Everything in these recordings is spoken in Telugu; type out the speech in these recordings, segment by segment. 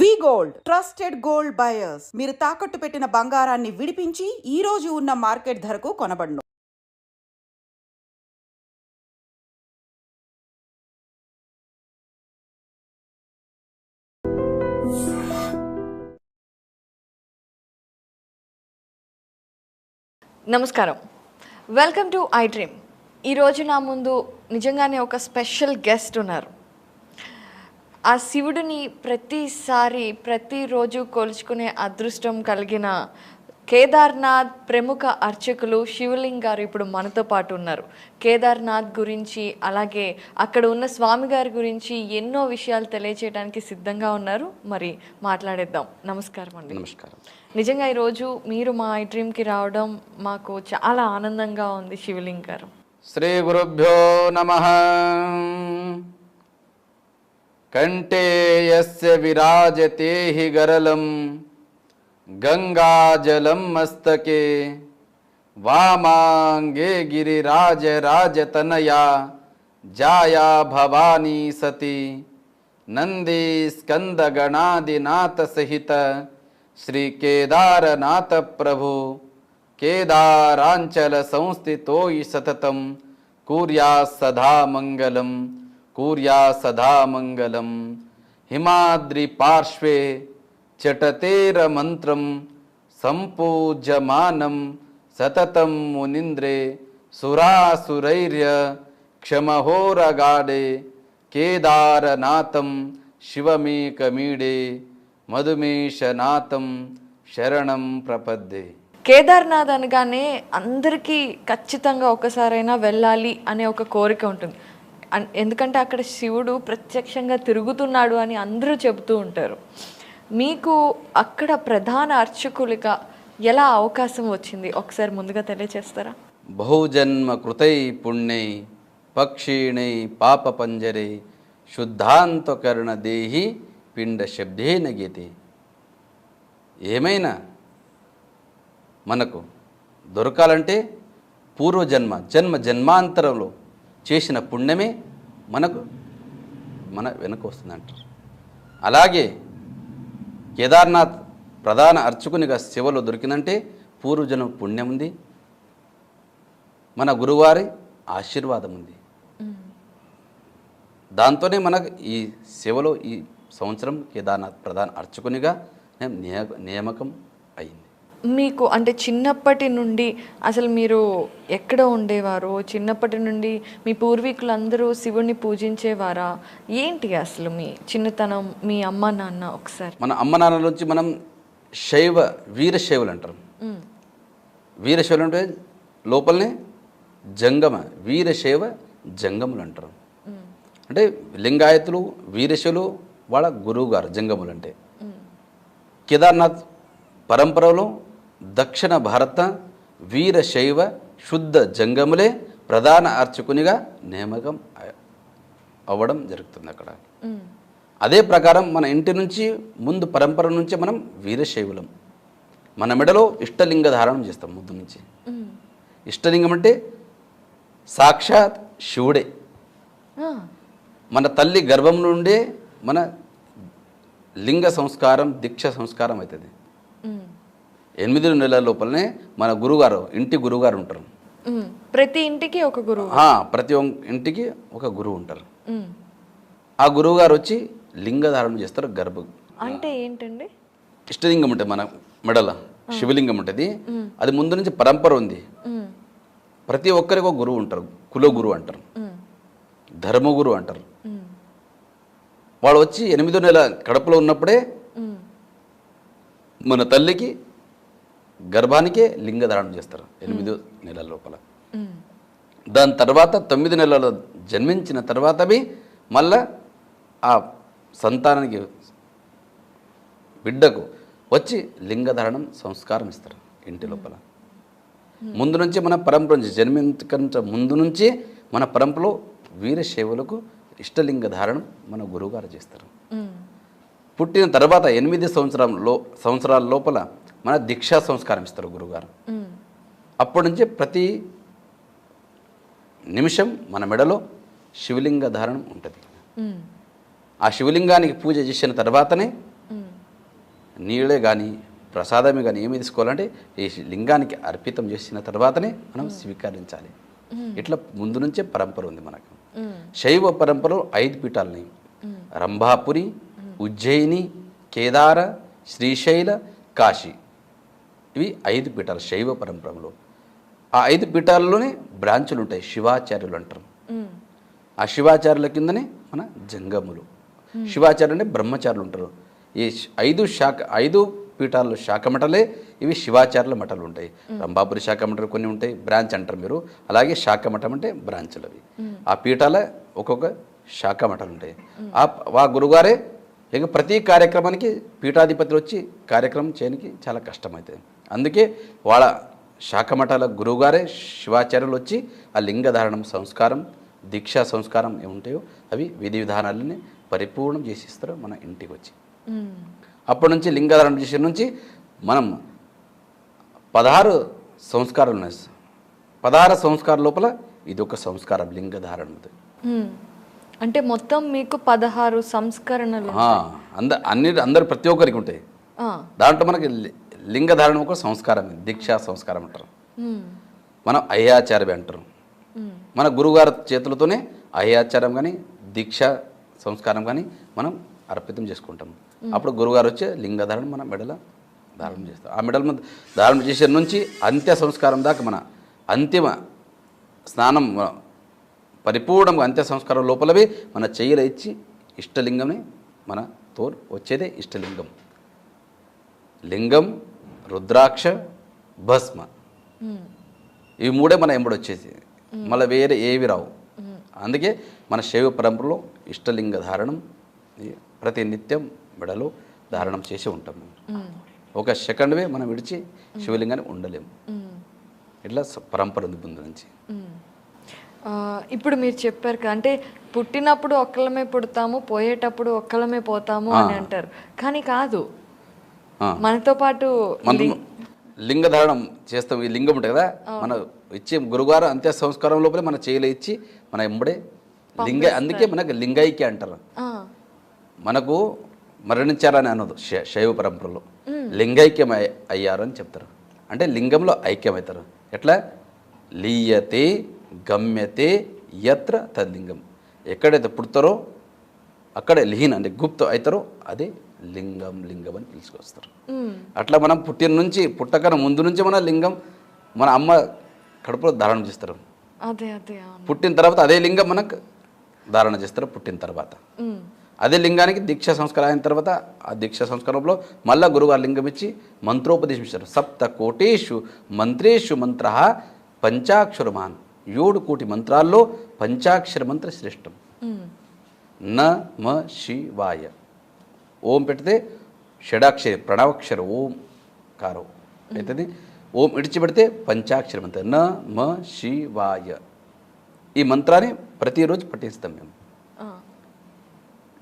V gold. Trusted gold buyers. మీరు తాకట్టు పెట్టిన బంగారాన్ని విడిపించి ఈ రోజు ఉన్న మార్కెట్ ధరకు కొనబడును. నమస్కారం. Welcome to I dream. ఈరోజు నా ముందు నిజంగానే ఒక స్పెషల్ గెస్ట్ ఉన్నారు. ఆ శివుడిని ప్రతిసారి ప్రతిరోజు కొలుచుకునే అదృష్టం కలిగిన కేదార్నాథ్ ప్రముఖ అర్చకులు శివలింగ్ గారు ఇప్పుడు మనతో పాటు ఉన్నారు. కేదార్నాథ్ గురించి అలాగే అక్కడ ఉన్న స్వామి గారి గురించి ఎన్నో విషయాలు తెలియచేయడానికి సిద్ధంగా ఉన్నారు. మరి మాట్లాడేద్దాం. నమస్కారం అండి. నమస్కారం. నిజంగా ఈరోజు మీరు మా ఐ డ్రీమ్కి రావడం మాకు చాలా ఆనందంగా ఉంది శివలింగ్ గారు. శ్రీ గురుభ్యో నమ. कण्ठे यस्य विराजते हि गरलं गङ्गाजलं मस्तके वामाङ्गे गिरिराजराजतनया जाया भवानी सती नन्दीस्कन्दगणादिनाथसहित नन्दीस्कन्दगणादिनाथसहितश्रीकेदारनाथप्रभो केदाराञ्चलसंस्थितोयि सततं कुर्यात् सदा मङ्गलम्। కూర్యా సదా మంగళం. హిమాద్రి పార్శ్వే చటతేర మంత్రం. సంపూజ్యమానం సతతం మునింద్రే. సురాసురైర్య క్షమహోరగాడే. కేదారనాథం శివమేకమీడే. మధుమేషనాథం శరణం ప్రపద్దే. కేదార్నాథ్ అనగానే అందరికీ ఖచ్చితంగా ఒకసారైనా వెళ్ళాలి అనే ఒక కోరిక ఉంటుంది. ఎందుకంటే అక్కడ శివుడు ప్రత్యక్షంగా తిరుగుతున్నాడు అని అందరూ చెబుతూ ఉంటారు. మీకు అక్కడ ప్రధాన అర్చకులుగా ఎలా అవకాశం వచ్చింది? ఒకసారి ముందుగా తెలియచేస్తారా? బహుజన్మ కృతై పుణ్యై పక్షీణై పాపపంజరే శుద్ధాంతకరణ దేహి పిండ శబ్దేన గీతే. ఏమైనా మనకు దొరకాలంటే పూర్వజన్మ జన్మ జన్మాంతరంలో చేసిన పుణ్యమే మనకు మన వెనుక వస్తుందంటారు అలాగే కేదార్నాథ్ ప్రధాన అర్చకునిగా శివలో దొరికిందంటే పూర్వజన్మ పుణ్యం ఉంది. మన గురువారి ఆశీర్వాదం ఉంది. దాంతోనే మనకు ఈ సేవలో ఈ సంవత్సరం కేదార్నాథ్ ప్రధాన అర్చకునిగా నియామకం అయింది. మీకు అంటే చిన్నప్పటి నుండి అసలు మీరు ఎక్కడ ఉండేవారు చిన్నప్పటి నుండి మీ పూర్వీకులందరూ శివుణ్ణి పూజించేవారా ఏంటి అసలు మీ చిన్నతనం మీ అమ్మ నాన్న ఒకసారి మన అమ్మ నాన్నల నుంచి మనం శైవ వీరశైవులు అంటారు. వీరశైవులు అంటే లోపలనే జంగమ వీరశైవ జంగములు అంటారు. అంటే లింగాయతులు వీరశైవులు వాళ్ళ గురువు గారు జంగములు అంటే. కేదార్నాథ్ పరంపరలో దక్షిణ భారత వీరశైవ శుద్ధ జంగములే ప్రధాన అర్చకునిగా నియామకం అవ్వడం జరుగుతుంది అక్కడ. అదే ప్రకారం మన ఇంటి నుంచి ముందు పరంపర నుంచి మనం వీరశైవులం మన మెడలో ఇష్టలింగ ధారణం చేస్తాం ముందు నుంచి. ఇష్టలింగం అంటే సాక్షాత్ శివుడే. మన తల్లి గర్భం నుండే మన లింగ సంస్కారం దీక్ష సంస్కారం అవుతుంది. ఎనిమిది నెలల లోపలనే మన గురుగారు ఇంటి గురువుగారు ఉంటారు. ప్రతి ఇంటికి ఒక గురువు ప్రతి ఇంటికి ఒక గురువు ఉంటారు. ఆ గురువుగారు వచ్చి లింగధారణ చేస్తారు గర్భ అంటే ఏంటండి ఇష్టలింగం ఉంటుంది మన మెడల శివలింగం ఉంటుంది అది ముందు నుంచి పరంపర ఉంది. ప్రతి ఒక్కరికి ఒక గురువు ఉంటారు కుల గురువు అంటారు. ధర్మగురు అంటారు. వాళ్ళు వచ్చి ఎనిమిదో నెల కడపలో ఉన్నప్పుడే. మన తల్లికి గర్భానికే లింగధారణ చేస్తారు ఎనిమిదో నెలల లోపల. దాని తర్వాత తొమ్మిది నెలలు జన్మించిన తర్వాత అవి మళ్ళా ఆ సంతానానికి బిడ్డకు వచ్చి లింగధారణం సంస్కారం ఇస్తారు ఇంటి లోపల. ముందు నుంచి మన పరంపర నుంచి జన్మించకంటే ముందు నుంచి మన పరంపరలో వీరశైవులకు ఇష్టలింగ ధారణం మన గురువుగారు చేస్తారు. పుట్టిన తర్వాత ఎనిమిది సంవత్సరం లో సంవత్సరాల లోపల మన దీక్షా సంస్కారం ఇస్తారు గురువుగారు మ్మ్. అప్పటి నుంచి ప్రతి నిమిషం మన మెడలో శివలింగ ధారణం ఉంటుంది. ఆ శివలింగానికి పూజ చేసిన తర్వాతనే. నీళ్ళే కానీ ప్రసాదమే కానీ ఏమి తీసుకోవాలంటే ఈ లింగానికి అర్పితం చేసిన తర్వాతనే మనం స్వీకరించాలి. ఇట్లా ముందు నుంచే పరంపర ఉంది మనకు. శైవ పరంపరలో ఐదు పీఠాలని. రంభాపురి ఉజ్జయిని కేదార శ్రీశైల కాశీ. ఇవి ఐదు పీఠాలు శైవ పరంపరలో ఆ ఐదు పీఠాలలోనే బ్రాంచులు ఉంటాయి శివాచార్యులు అంటారు. ఆ శివాచార్యుల కిందనే మన జంగములు. శివాచార్యులు అంటే బ్రహ్మచారులు ఉంటారు. ఈ ఐదు శాఖ ఐదు పీఠాల్లో శాఖ మఠలే ఇవి శివాచార్యుల మఠాలు ఉంటాయి. రంభాపురి శాఖ మఠాలు కొన్ని ఉంటాయి బ్రాంచ్ అంటారు మీరు. అలాగే శాఖ మఠం అంటే బ్రాంచులు అవి. ఆ పీఠాల ఒక్కొక్క శాఖ మఠాలు ఉంటాయి. ఆ ఆ గురుగారే ఇక ప్రతి కార్యక్రమానికి పీఠాధిపతులు వచ్చి కార్యక్రమం చేయడానికి చాలా కష్టమవుతుంది అందుకే వాళ్ళ శాఖ మఠాల గురువుగారే శివాచార్యులు వచ్చి ఆ లింగధారణం సంస్కారం దీక్షా సంస్కారం ఏముంటాయో అవి విధి విధానాలని పరిపూర్ణం చేసిస్తారు మన ఇంటికి వచ్చి అప్పటి నుంచి లింగధారణ చేసే నుంచి మనం పదహారు సంస్కారాలు ఉన్నాయి. పదహారు సంస్కారం లోపల ఇది ఒక సంస్కారం లింగధారణ. అంటే మొత్తం మీకు పదహారు సంస్కరణలు అంద అన్ని అందరు ప్రతి ఒక్కరికి ఉంటాయి. దాంట్లో మనకి లింగధారణ ఒక సంస్కారం దీక్షా సంస్కారం అంటారు. మనం అయ్యాచార్య అంటారు. మన గురుగారి చేతులతోనే అయ్యాచారం కానీ దీక్ష సంస్కారం కానీ మనం అర్పితం చేసుకుంటాం. అప్పుడు గురుగారు వచ్చే లింగధారణ మన మెడల ధారణ చేస్తాం ఆ మెడల ధారణ చేసే నుంచి అంత్య సంస్కారం దాకా మన అంతిమ స్నానం పరిపూర్ణంగా అంత్య సంస్కారం లోపలవి మన చెయ్యిలో ఇచ్చి ఇష్టలింగమే మన తోడు వచ్చేదే ఇష్టలింగం. లింగం రుద్రాక్ష భస్మ. ఇవి మూడే మన ఎంబడి వచ్చేసి మళ్ళీ వేరే ఏవి రావు అందుకే మన శైవ పరంపరలో ఇష్టలింగ ధారణం ప్రతి నిత్యం మెడలో ధారణం చేసి ఉంటాం మ్మ్. ఒక సెకండ్వే మనం విడిచి శివలింగాన్ని ఉండలేము. ఇట్లా పరంపర ఉంది ముందు నుంచి ఇప్పుడు మీరు చెప్పారు కదా అంటే పుట్టినప్పుడు ఒక్కలమే పుడతాము పోయేటప్పుడు ఒక్కలమే పోతాము అని అంటారు కానీ కాదు. మనతో పాటు మనం లింగ ధారణం చేస్తాం. ఈ లింగం ఉంటుంది కదా? మన ఇచ్చే గురుగారు అంత్య సంస్కారం లోపలే మన చేయలు ఇచ్చి మన ఎంబడే లింగ అందుకే మనకు లింగైక్య అంటారు. మనకు మరణించారని అనదు శైవ పరంపరలో. లింగైక్యం అయ్- అయ్యారు అని చెప్తారు. అంటే లింగంలో ఐక్యమవుతారు. ఎట్లా? లీయతే గమ్యతే యత్ర తద్లింగం. ఎక్కడైతే పుడతారో అక్కడే లీన్ అంటే గుప్త అవుతారో అదే లింగం లింగం అని పిలుచుకొస్తారు. అట్లా మనం పుట్టిన నుంచి పుట్టకన ముందు నుంచి మన లింగం మన అమ్మ కడుపులో ధారణ చేస్తారు. అదే అదే అవును. పుట్టిన తర్వాత అదే లింగం మనకు ధారణ చేస్తారు పుట్టిన తర్వాత. అదే లింగానికి దీక్షా సంస్కారం అయిన తర్వాత ఆ దీక్షా సంస్కారంలో మళ్ళా గురువారు లింగం ఇచ్చి మంత్రోపదేశం ఇస్తారు సప్త కోటేషు మంత్రేషు మంత్ర పంచాక్షరమాన్ ఏడు కోటి మంత్రాల్లో పంచాక్షర మంత్ర శ్రేష్టం. న మ శివాయ ఓం పెడితే షడాక్షరి ప్రణవాక్షర ఓం కారం. అవుతుంది ఓం ఇడిచిపెడితే పంచాక్షర మంత్రం న మ శివాయ ఈ మంత్రాన్ని ప్రతిరోజు పఠిస్తాం మేము.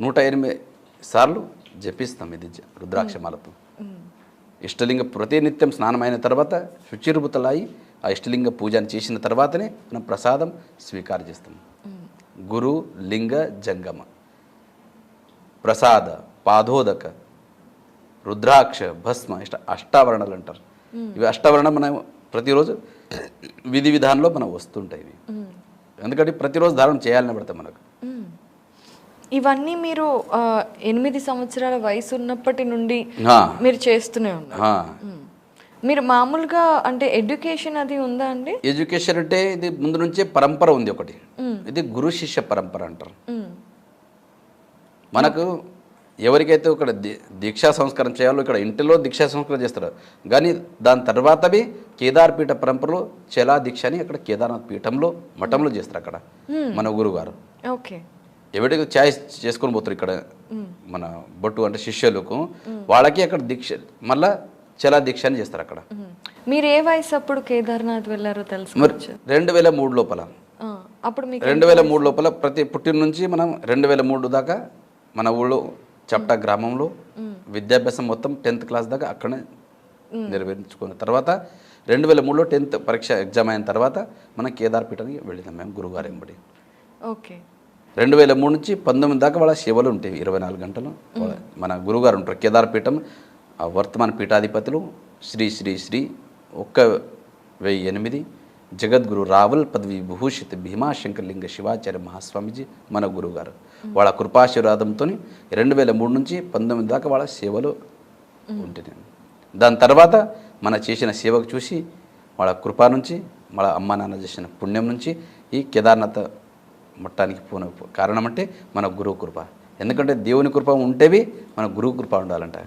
నూట ఎనిమిది సార్లు జపిస్తాం ఇది రుద్రాక్షమాలతో. ఇష్టలింగ ప్రతినిత్యం స్నానమైన తర్వాత శుచిరుబుతలాయి ఆ ఇష్టలింగ పూజను చేసిన తర్వాతనే మనం ప్రసాదం స్వీకారం చేస్తాం. గురు లింగ జంగమ. ప్రసాద. పాదోదక రుద్రాక్ష భస్మ ఇష్ట అష్టావరణలు అంటారు ఇవి అష్టావరణ మనం ప్రతిరోజు విధి విధానంలో మనం వస్తుంటాయి ఇవి. ఎందుకంటే ప్రతిరోజు ధారణ చేయాలని పడతాం మనకు. ఇవన్నీ మీరు ఎనిమిది సంవత్సరాల వయసు ఉన్నప్పటి నుండి. మీరు చేస్తూనే ఉన్నారు. మీరు మామూలుగా అంటే ఎడ్యుకేషన్ అది ఉందా అండి ఎడ్యుకేషన్ అంటే ఇది ముందు నుంచే పరంపర ఉంది ఒకటి ఇది గురు శిష్య పరంపర అంటారు. మనకు ఎవరికైతే ఇక్కడ దీక్షా సంస్కారం చేయాలో ఇక్కడ ఇంటిలో దీక్షా సంస్కారం చేస్తారు. కానీ దాని తర్వాతవి కేదార్ పీఠ పరంపరలో చలా దీక్ష అని అక్కడ కేదార్నాథ్ పీఠంలో మఠంలో చేస్తారు అక్కడ మన గురుగారు. ఓకే. ఎవరికి ఛాయిస్ చేసుకొని పోతారు ఇక్కడ మన బొట్టు అంటే శిష్యులకు వాళ్ళకి అక్కడ దీక్ష మళ్ళా చలా దీక్ష అని చేస్తారు అక్కడ. మీరు ఏ వయసు అప్పుడు కేదార్నాథ్ వెళ్ళారో తెలుసుకోవచ్చు. రెండు వేల మూడు లోపల. అప్పుడు రెండు వేల మూడు లోపల ప్రతి పుట్టిన నుంచి మనం రెండు వేల మూడు దాకా మన ఊళ్ళో చప్టా గ్రామంలో విద్యాభ్యాసం మొత్తం టెన్త్ క్లాస్ దాకా అక్కడనే నిర్వహించుకున్న తర్వాత రెండు వేల మూడులో టెన్త్ పరీక్ష ఎగ్జామ్ అయిన తర్వాత మనం కేదార్ పీఠానికి వెళ్ళినాం మేము గురుగారు ఎంబడి ఓకే. రెండు వేల మూడు నుంచి పంతొమ్మిది దాకా వాళ్ళ సేవలు ఉంటాయి ఇరవై నాలుగు గంటలు. మన గురుగారు ఉంటారు కేదార్ పీఠం ఆ వర్తమాన పీఠాధిపతులు శ్రీ శ్రీ శ్రీ ఒక్క వెయ్యి ఎనిమిది జగద్గురు రావల్ పదవి విభూషిత్ భీమాశంకర్లింగ శివాచార్య మహాస్వామీజీ మన గురువు గారు వాళ్ళ కృపాశీర్వాదంతో రెండు వేల మూడు నుంచి పంతొమ్మిది దాకా వాళ్ళ సేవలో ఉంటుంది దాని తర్వాత మన చేసిన సేవకు చూసి వాళ్ళ కృప నుంచి వాళ్ళ అమ్మ నాన్న చేసిన పుణ్యం నుంచి ఈ కేదార్నాథ్ మొట్టానికి పోన కారణం అంటే మన గురువు కృప. ఎందుకంటే దేవుని కృప ఉంటేవి మన గురువు కృప ఉండాలంట.